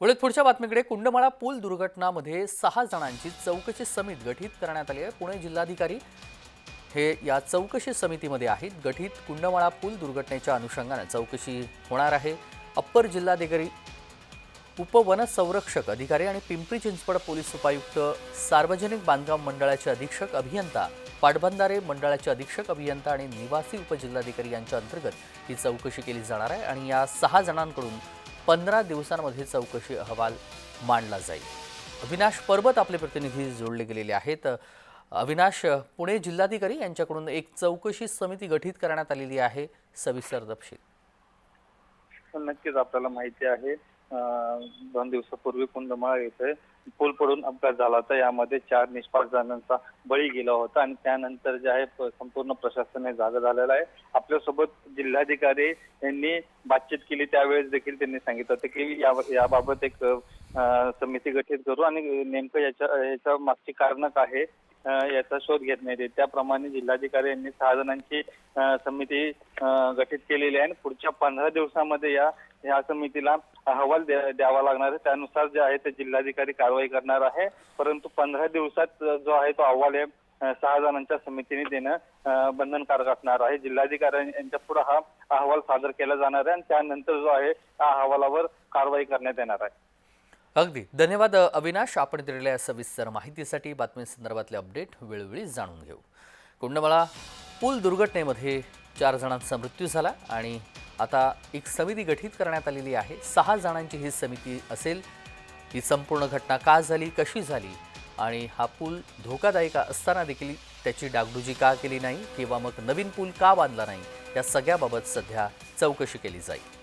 वळत पुढच्या बातमीकडे कुंडमाळा पूल दुर्घटनामध्ये सहा जणांची चौकशी समिती गठीत करण्यात आली आहे. पुणे जिल्हाधिकारी हे या चौकशी समितीमध्ये आहेत. गठीत कुंडमाळा पूल दुर्घटनेच्या अनुषंगानं चौकशी होणार आहे. अप्पर जिल्हाधिकारी उपवनसंरक्षक अधिकारी आणि पिंपरी चिंचवड पोलीस उपायुक्त सार्वजनिक बांधकाम मंडळाचे अधीक्षक अभियंता पाटबंधारे मंडळाचे अधीक्षक अभियंता आणि निवासी उपजिल्हाधिकारी यांच्या अंतर्गत ही चौकशी केली जाणार आहे. आणि या सहा जणांकडून पंधरा दिवसांमध्ये चौकशी अहवाल मांडला जाईल. अविनाश पर्वत आपले प्रतिनिधी जोडले गेलेले आहेत. अविनाश पुणे जिल्हाधिकारी यांच्याकडून एक चौकशी समिती गठीत करण्यात आलेली आहे. सविस्तर तपशील. पण नक्कीच आपल्याला माहिती आहे. दोन दिवसापूर्वी कुंडमाळा येथे पूल पडून अपघात झाला होता. यामध्ये चार निष्पाप जणांचा बळी गेला होता आणि त्यानंतर जे आहे संपूर्ण प्रशासन हे जागा झालेलं आहे. आपल्यासोबत जिल्हाधिकारी यांनी बातचीत केली. त्यावेळेस देखील त्यांनी सांगितलं होतं की याबाबत एक समिती गठीत करू आणि नेमकं याच्या याच्या मागची कारणं काय आहे? याचा शोध घेण्यात येईल त्याप्रमाणे जिल्हाधिकारी यांनी सहा जणांची समिती गठीत केलेली आहे आणि पुढच्या पंधरा दिवसामध्ये या या समितीला अहवाल द्यावा लागणार आहे. त्यानुसार जे आहे ते जिल्हाधिकारी कारवाई करणार आहे. परंतु पंधरा दिवसात जो आहे तो अहवाल हे सहा जणांच्या समितीने देणं बंधनकारक असणार आहे. जिल्हाधिकाऱ्यांनी यांच्या पुढे हा अहवाल सादर केला जाणार आहे आणि त्यानंतर जो आहे त्या अहवालावर कारवाई करण्यात येणार आहे. अगदी. धन्यवाद अविनाश. आपण दिलेल्या सविस्तर माहितीसाठी बातमीसंदर्भातले अपडेट वेळोवेळी जाणून घेऊ. कुंडमळा पूल दुर्घटनेमध्ये चार जणांचा मृत्यू झाला आणि आता एक समिती गठीत करण्यात आलेली आहे. सहा जणांची ही समिती असेल. ही संपूर्ण घटना का झाली कशी झाली आणि हा पूल धोकादायक असताना देखील त्याची डागडुजी का केली नाही किंवा मग नवीन पूल का बांधला नाही या सगळ्याबाबत सध्या चौकशी केली जाईल.